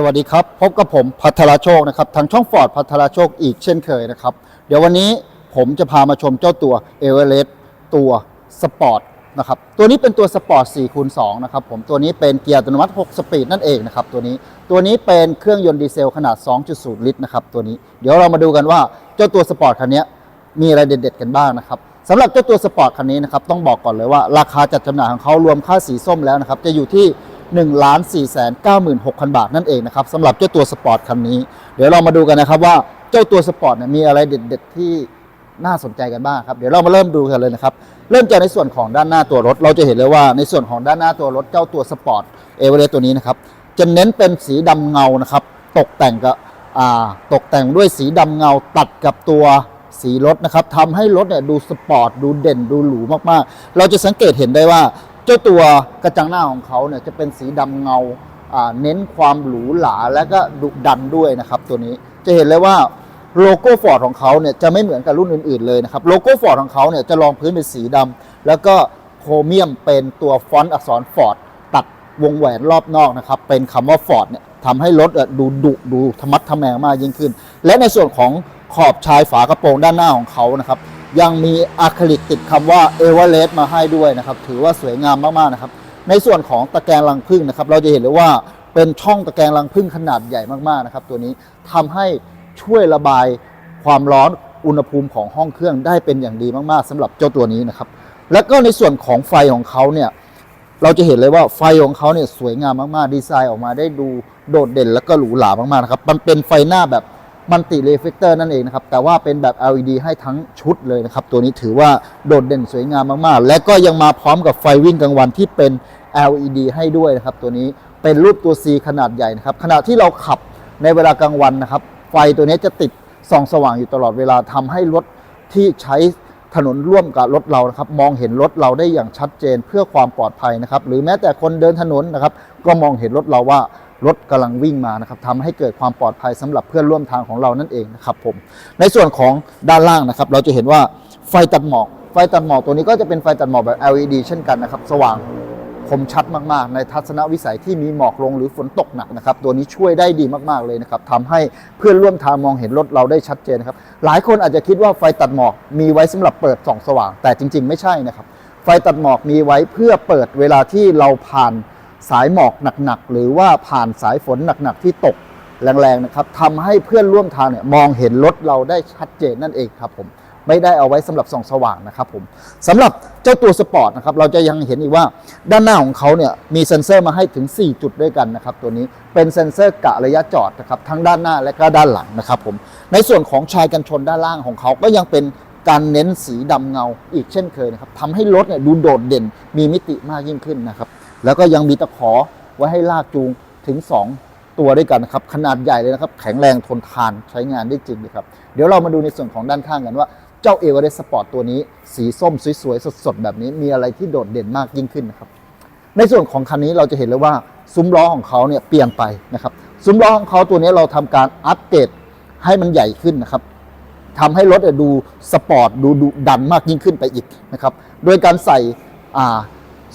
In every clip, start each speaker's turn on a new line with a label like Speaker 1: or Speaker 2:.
Speaker 1: สวัสดีครับ พบกับผมพัทรโชคนะครับทางช่องฟอร์ดพัทรโชคอีกเช่นเคยนะครับ เดี๋ยววันนี้ผมจะพามาชมเจ้าตัวเอเวอเรสต์ตัวสปอร์ตนะครับตัวนี้เป็นตัวสปอร์ต4คูณ2นะครับผมตัวนี้เป็นเกียร์อัตโนมัติ 6 สปีดนั่นเองนะครับตัวนี้ตัวนี้เป็นเครื่องยนต์ดีเซลขนาด 2.0 ลิตรนะครับตัวนี้เดี๋ยวเรามาดูกันว่าเจ้าตัวสปอร์ตคันนี้มีอะไรเด็ดๆกันบ้างนะครับสำหรับเจ้าตัวสปอร์ตคันนี้นะครับต้องบอกก่อนเลยว่าราคาจัดจำหน่ายของเขารวมค่าสีส้มแล้วนะครับจะอยู่ที่ 1 4 9 6 0 0 0 บาทนั่นเองนะครับสำหรับเจ้าตัวสปอร์ตคันนี้ เดี๋ยวเรามาดูกันนะครับว่าเจ้าตัวสปอร์ตเนี่ยมีอะไรเด็ดๆที่น่าสนใจกันบ้างครับเดี๋ยวเรามาเริ่มดูกันเลยนะครับเริ่มจากในส่วนของด้านหน้าตัวรถ เราจะเห็นเลยว่าในส่วนของด้านหน้าตัวรถเจ้าตัวสปอร์ตเอเวอเรสต์ตัวนี้นะครับจะเน้นเป็นสีดำเงานะครับตกแต่งกับตกแต่งด้วยสีดำเงาตัดกับตัวสีรถนะครับทำให้รถเนี่ยดูสปอร์ตดูเด่นดูหรูมากๆ เราจะสังเกตเห็นได้ว่า เจ้าตัวกระจังหน้าของเขาเนี่ยจะเป็นสีดำเงาเน้นความหรูหราและก็ดุดันด้วยนะครับตัวนี้จะเห็นเลยว่าโลโก้ฟอร์ดของเขาเนี่ยจะไม่เหมือนกับรุ่นอื่น ๆ เลยนะครับโลโก้ฟอร์ดของเขาเนี่ยจะรองพื้นเป็นสีดำแล้วก็โครเมียมเป็นตัวฟอนต์อักษรฟอร์ดตัดวงแหวนรอบนอกนะครับเป็นคำว่าฟอร์ดเนี่ยทำให้รถดูดุดูธรรมัดทะแมงมากยิ่งขึ้น และในส่วนของขอบชายฝากระโปรงด้านหน้าของเขานะครับ ยังมีอะคริลิกติดคำว่าเอเวอเรสต์มาให้ด้วยนะครับ ถือว่าสวยงามมากๆนะครับ ในส่วนของตะแกรงรังผึ้งนะครับ เราจะเห็นเลยว่าเป็นช่องตะแกรงรังผึ้งขนาดใหญ่มากๆนะครับ ตัวนี้ทำให้ช่วยระบายความร้อนอุณหภูมิของห้องเครื่องได้เป็นอย่างดีมากๆสำหรับเจ้าตัวนี้นะครับ แล้วก็ในส่วนของไฟของเขาเนี่ยเราจะเห็นเลยว่าไฟของเขาเนี่ยสวยงามมากๆ ดีไซน์ออกมาได้ดูโดดเด่น แล้วก็หรูหรามากๆนะครับ มันเป็นไฟหน้าแบบ มัลติเรฟเฟกเตอร์นั่นเองนะครับ แต่ว่าเป็นแบบ LED ให้ทั้งชุดเลยนะครับ ตัวนี้ถือว่าโดดเด่นสวยงามมากๆ และก็ยังมาพร้อมกับไฟวิ่งกลางวันที่เป็น LED ให้ด้วยนะครับ ตัวนี้เป็นรูปตัว C ขนาดใหญ่นะครับ ขณะที่เราขับในเวลากลางวันนะครับ ไฟตัวนี้จะติดส่องสว่างอยู่ตลอดเวลาทำให้รถที่ใช้ถนนร่วมกับรถเรานะครับมองเห็นรถเราได้อย่างชัดเจนเพื่อความปลอดภัยนะครับ หรือแม้แต่คนเดินถนนนะครับ ก็มองเห็นรถเราว่า รถกำลังวิ่งมานะครับทำให้เกิดความปลอดภัยสำหรับเพื่อนร่วมทางของเรานั่นเองนะครับผมในส่วนของด้านล่างนะครับ เราจะเห็นว่าไฟตัดหมอก ไฟตัดหมอกตัวนี้ก็จะเป็นไฟตัดหมอกแบบ LED เช่นกันนะครับ สว่างคมชัดมาก ๆ ในทัศนวิสัยที่มีหมอกลงหรือฝนตกหนักนะครับ ตัวนี้ช่วยได้ดีมาก ๆ เลยนะครับทำให้เพื่อนร่วมทางมองเห็นรถเราได้ชัดเจนนะครับ หลายคนอาจจะคิดว่าไฟตัดหมอกมีไว้สำหรับเปิดส่องสว่าง แต่จริง ๆ ไม่ใช่นะครับ ไฟตัดหมอกมีไว้เพื่อเปิดเวลาที่เราผ่าน สายหมอกหนักๆ หรือว่าผ่านสายฝนหนักๆ ที่ตกแรงๆนะครับทำให้เพื่อนร่วมทางเนี่ยมองเห็นรถเราได้ชัดเจนนั่นเองครับผมไม่ได้เอาไว้สำหรับส่องสว่างนะครับผมสำหรับเจ้าตัวสปอร์ตนะครับเราจะยังเห็นอีกว่าด้านหน้าของเขาเนี่ยมีเซ็นเซอร์มาให้ถึง 4 จุดด้วยกันนะครับตัวนี้เป็นเซ็นเซอร์กะระยะจอดนะครับทั้งด้านหน้าและก็ด้านหลังนะครับผมในส่วนของชายกันชนด้านล่างของเขาก็ยังเป็นการเน้นสีดำเงาอีกเช่นเคยนะครับทำให้รถเนี่ยดูโดดเด่นมีมิติมากยิ่งขึ้นนะครับ แล้วก็ยังมีตะขอไว้ให้ลากจูงถึง 2 ตัวด้วยกันนะครับ ขนาดใหญ่เลยนะครับ แข็งแรงทนทานใช้งานได้จริงเลยครับ เดี๋ยวเรามาดูในส่วนของด้านข้างกันว่าเจ้าเอเวอเรสต์สปอร์ตตัวนี้ สีส้มสวยๆ สดๆ แบบนี้มีอะไรที่โดดเด่นมากยิ่งขึ้นนะครับในส่วนของคันนี้เราจะเห็นเลยว่าซุ้มล้อของเขาเนี่ยเปลี่ยนไปนะครับซุ้มล้อของเขาตัวนี้เราทำการอัปเกรดให้มันใหญ่ขึ้นนะครับทำให้รถดูสปอร์ตดูดุดันมากยิ่งขึ้นไปอีกนะครับโดยการใส่อ่า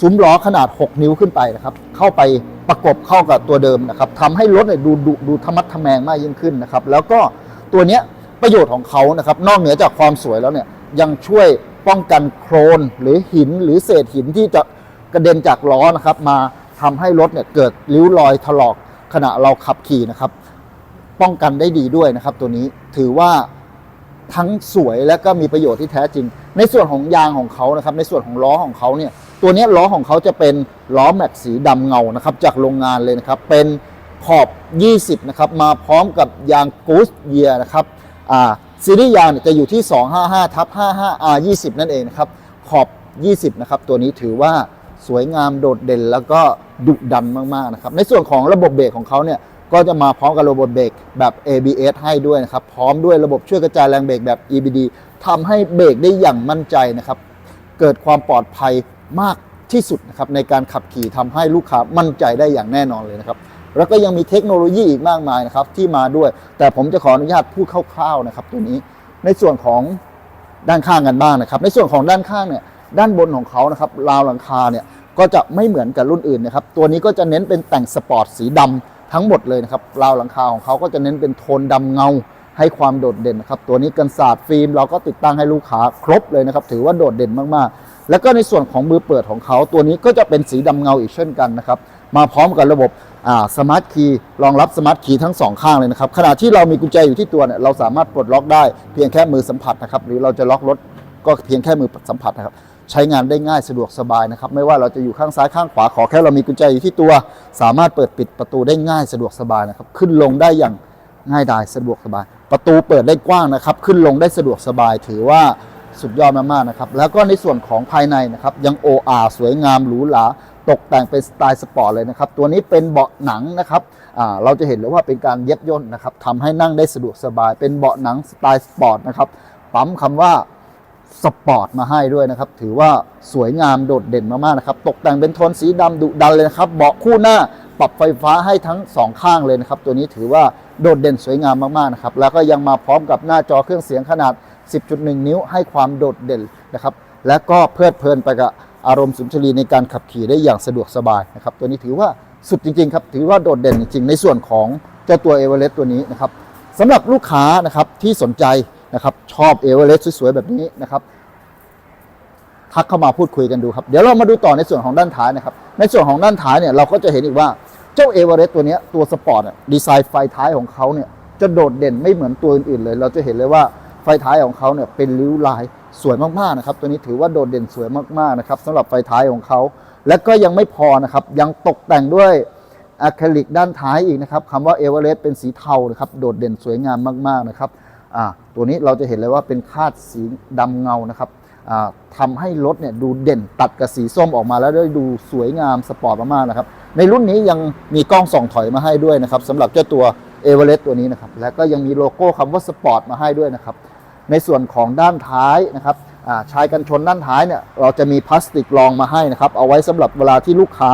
Speaker 1: ซุ้มล้อขนาด 6 นิ้วขึ้นไปนะครับ เข้าไปประกบเข้ากับตัวเดิมนะครับทำให้รถเนี่ยดูดุดูธรรมัดทะแมงมากยิ่งขึ้นนะครับ แล้วก็ตัวเนี้ยประโยชน์ของเขานะครับ นอกเหนือจากความสวยแล้วเนี่ยยังช่วยป้องกันโครนหรือหินหรือเศษหินที่จะกระเด็นจากล้อนะครับ มาทำให้รถเนี่ยเกิดริ้วรอยถลอกขณะเราขับขี่นะครับ ป้องกันได้ดีด้วยนะครับ ตัวนี้ถือว่าทั้งสวยและก็มีประโยชน์ที่แท้จริง ในส่วนของยางของเขานะครับ ในส่วนของล้อของเขาเนี่ย ตัวนี้ล้อของเขาจะเป็นล้อแม็กสีดำเงานะครับจากโรงงานเลยนะครับเป็นขอบ 20 นะครับมาพร้อมกับยางกูสเยียนะครับอ่าซีรีส์ยางเนี่ยจะอยู่ที่ 255ทับ55 R 20นั่นเองนะครับขอบ 20 นะครับตัวนี้ถือว่าสวยงามโดดเด่นแล้วก็ดุดันมากๆนะครับในส่วนของระบบเบรกของเขาเนี่ยก็จะมาพร้อมกับระบบเบรกแบบ ABS ให้ด้วยนะครับ พร้อมด้วยระบบช่วยกระจายแรงเบรกแบบ EBD ทำให้เบรกได้อย่างมั่นใจนะครับ เกิดความปลอดภัย มากที่สุดนะครับในการขับขี่ทำให้ลูกค้ามั่นใจได้อย่างแน่นอนเลยนะครับ แล้วก็ยังมีเทคโนโลยีอีกมากมายนะครับที่มาด้วย แต่ผมจะขออนุญาตพูดคร่าวๆนะครับ ตัวนี้ในส่วนของด้านข้างกันบ้างนะครับ ในส่วนของด้านข้างเนี่ยด้านบนของเขานะครับราวหลังคาเนี่ยก็จะไม่เหมือนกับรุ่นอื่นนะครับ ตัวนี้ก็จะเน้นเป็นแต่งสปอร์ตสีดำทั้งหมดเลยนะครับราวหลังคาของเขาก็จะเน้นเป็นโทนดำเงา ให้ความโดดเด่นนะครับ ตัวนี้กันศาสตร์ฟิล์มเราก็ติดตั้งให้ลูกค้าครบเลยนะครับ ถือว่าโดดเด่นมากๆ แล้วก็ในส่วนของมือเปิดของเขาตัวนี้ก็จะเป็นสีดำเงาอีกเช่นกันนะครับ มาพร้อมกับระบบสมาร์ทคีย์รองรับสมาร์ทคีย์ทั้งสองข้างเลยนะครับขณะที่เรามีกุญแจอยู่ที่ตัวเนี่ยเราสามารถปลดล็อกได้เพียงแค่มือสัมผัสนะครับหรือเราจะล็อกรถก็เพียงแค่มือสัมผัสนะครับใช้งานได้ง่ายสะดวกสบายนะครับ ไม่ว่าเราจะอยู่ข้างซ้ายข้างขวาขอแค่เรามีกุญแจอยู่ที่ตัว สามารถเปิดปิดประตูได้ง่ายสะดวกสบายนะครับ ขึ้นลงได้อย่างง่ายดายสะดวกสบาย ประตูเปิดได้กว้างนะครับ ขึ้นลงได้สะดวกสบาย ถือว่า สุดยอดมากๆนะครับแล้วก็ในส่วนของภายในนะครับยัง OR สวยงามหรูหราตกแต่งเป็นสไตล์สปอร์ตเลยนะครับ ตัวนี้เป็นเบาะหนังนะครับอ่าเราจะเห็นเลยว่าเป็นการเย็บย่นนะครับทำให้นั่งได้สะดวกสบาย เป็นเบาะหนังสไตล์สปอร์ตนะครับ ปั๊มคำว่าสปอร์ตมาให้ด้วยนะครับ ถือว่าสวยงามโดดเด่นมากๆนะครับ ตกแต่งเป็นโทนสีดำดุดันเลยนะครับ เบาะคู่หน้าปรับไฟฟ้าให้ทั้งสองข้างเลยนะครับ ตัวนี้ถือว่าโดดเด่นสวยงามมากๆนะครับ แล้วก็ยังมาพร้อมกับหน้าจอเครื่องเสียงขนาด 10.1 นิ้วให้ความโดดเด่นนะครับ และก็เพลิดเพลินไปกับอารมณ์สุนทรีในการขับขี่ได้อย่างสะดวกสบายนะครับ ตัวนี้ถือว่าสุดจริงๆครับ ถือว่าโดดเด่นจริงๆ ในส่วนของเจ้าตัวเอเวอเรสต์ตัวนี้นะครับสำหรับลูกค้านะครับที่สนใจนะครับชอบเอเวอเรสต์สวยๆ แบบนี้นะครับทักเข้ามาพูดคุยกันดูครับ เดี๋ยวเรามาดูต่อในส่วนของด้านท้ายนะครับ ในส่วนของด้านท้ายเนี่ยเราก็จะเห็นอีกว่าเจ้าเอเวอเรสต์ตัวนี้ตัวสปอร์ตดีไซน์ไฟท้ายของเขาเนี่ยจะโดดเด่นไม่เหมือนตัวอื่นๆเลย เราจะเห็นเลยว่า ฟท้ายของเขาเนี่ยเป็นริ้วลายสวยมากๆนะครับ ตัวนี้ถือว่าโดดเด่นสวยมากๆนะครับสำหรับไฟท้ายของเขา และก็ยังไม่พอนะครับ ยังตกแต่งด้วยอะคริลิกด้านท้ายอีกนะครับคำว่าเอเวอเรสต์เป็นสีเทานะครับโดดเด่นสวยงามมากๆนะครับตัวนี้เราจะเห็นเลยว่าเป็นคาดสีดำเงานะครับอ่าทำให้รถเนี่ยดูเด่นตัดกับสีส้มออกมาแล้วได้ดูสวยงามสปอร์ตมากๆนะครับ ในรุ่นนี้ยังมีกล้องส่องถอยมาให้ด้วยนะครับสำหรับเจ้าตัวเอเวอเรสต์ตัวนี้นะครับ และก็ยังมีโลโก้คำว่าสปอร์ตมาให้ด้วยนะครับ ในส่วนของด้านท้ายนะครับาชายกันชนด้านท้ายเนี่ยเราจะมีพลาสติกรองมาให้นะครับ เอาไว้สำหรับเวลาที่ลูกค้า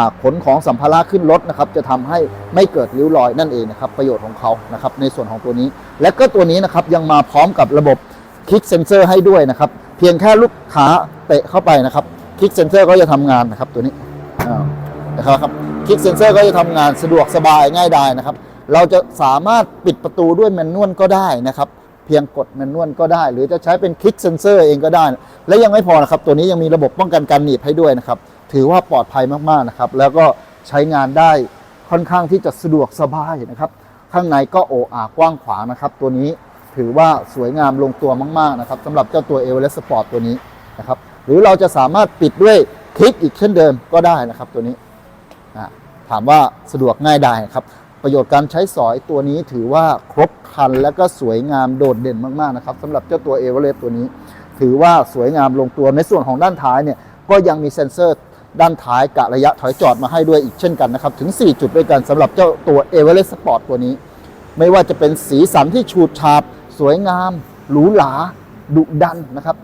Speaker 1: าขนของสัมภาระขึ้นรถนะครับ จะทำให้ไม่เกิดริ้วรอยนั่นเองนะครับ ประโยชน์ของเขานะครับ ในส่วนของตัวนี้ และก็ตัวนี้นะครับยังมาพร้อมกับระบบคลิกเซนเซอร์ให้ด้วยนะครับ เพียงแค่ลูกค้าเตะเข้าไปนะครับคลิกเซนเซอร์ก็จะทำงานนะครับตัวนี้อ่านะครับคลิกเซนเซอร์ก็จะทำงานสะดวกสบายง่ายดายนะครับ เราจะสามารถปิดประตูด้วยแมนนวลก็ได้นะครับ เพียงกดแมนนวลก็ได้ หรือจะใช้เป็นคลิกเซนเซอร์เองก็ได้ และยังไม่พอนะครับ ตัวนี้ยังมีระบบป้องกันการหนีบให้ด้วยนะครับ ถือว่าปลอดภัยมากๆนะครับ แล้วก็ใช้งานได้ค่อนข้างที่จะสะดวกสบายนะครับ ข้างในก็โออากว้างขวางนะครับ ตัวนี้ถือว่าสวยงามลงตัวมากๆนะครับสำหรับเจ้าตัวเอเวอเรสต์สปอร์ตตัวนี้นะครับ หรือเราจะสามารถปิดด้วยคลิกอีกเช่นเดิมก็ได้นะครับตัวนี้ถามว่าสะดวกง่ายได้ครับ ประโยชน์การใช้สอยตัวนี้ถือว่าครบครันและก็สวยงามโดดเด่นมากๆนะครับสำหรับเจ้าตัวเอเวอเรสต์ตัวนี้ ถือว่าสวยงามลงตัวในส่วนของด้านท้ายเนี่ยก็ยังมีเซ็นเซอร์ด้านท้ายกะระยะถอยจอดมาให้ด้วยอีกเช่นกันนะครับ ถึง 4 จุดด้วยกันสำหรับเจ้าตัว e v e r e s t Sport ตัวนี้ ไม่ว่าจะเป็นสีสันที่ฉูดฉาดสวยงาม หรูหราดุดันนะครับ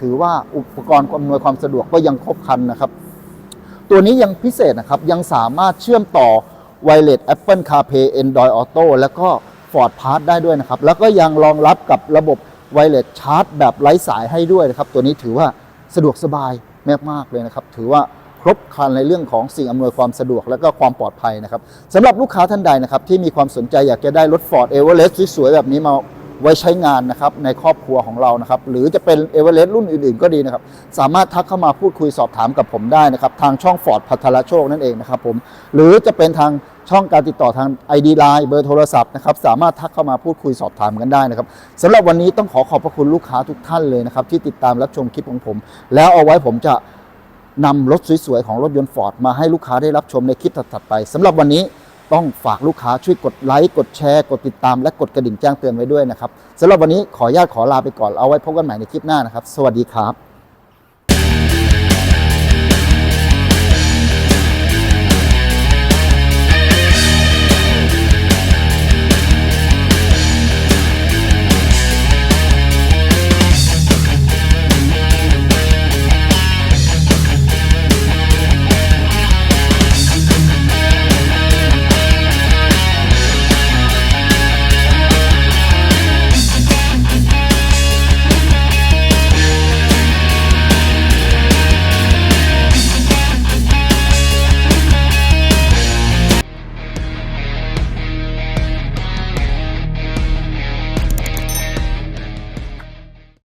Speaker 1: ถือว่าอุปกรณ์อำนวยความสะดวกก็ยังครบครันนะครับ ตัวนี้ยังพิเศษนะครับ ยังสามารถเชื่อมต่อ Wireless Apple CarPlay Android Auto แล้วก็ Ford Pass ได้ด้วยนะครับ แล้วก็ยังรองรับกับระบบ Wireless Charge แบบไร้สายให้ด้วยนะครับ ตัวนี้ถือว่าสะดวกสบายมากๆเลยนะครับ ถือว่าครบครันในเรื่องของสิ่งอำนวยความสะดวกและก็ความปลอดภัยนะครับสำหรับลูกค้าท่านใดนะครับที่มีความสนใจอยากจะได้รถ Ford Everest สวยๆแบบนี้มา ไว้ใช้งานนะครับในครอบครัวของเรานะครับ หรือจะเป็น Everest รุ่นอื่นๆก็ดีนะครับ สามารถทักเข้ามาพูดคุยสอบถามกับผมได้นะครับ ทางช่อง Ford พัทรโชคนั่นเองนะครับผม หรือจะเป็นทางช่องการติดต่อทาง ID Line เบอร์โทรศัพท์นะครับ สามารถทักเข้ามาพูดคุยสอบถามกันได้นะครับสำหรับวันนี้ต้องขอขอบพระคุณลูกค้าทุกท่านเลยนะครับ ที่ติดตามรับชมคลิปของผม แล้วเอาไว้ผมจะนำรถสวยๆของรถยนต์ฟอร์ดมาให้ลูกค้าได้รับชมในคลิปถัดๆไปสำหรับวันนี้ ต้องฝากลูกค้าช่วยกดไลค์กดแชร์ กดติดตามและกดกระดิ่งแจ้งเตือนไว้ด้วยนะครับสำหรับวันนี้ขออนุญาตขอลาไปก่อนเอาไว้พบกันใหม่ในคลิปหน้านะครับ สวัสดีครับ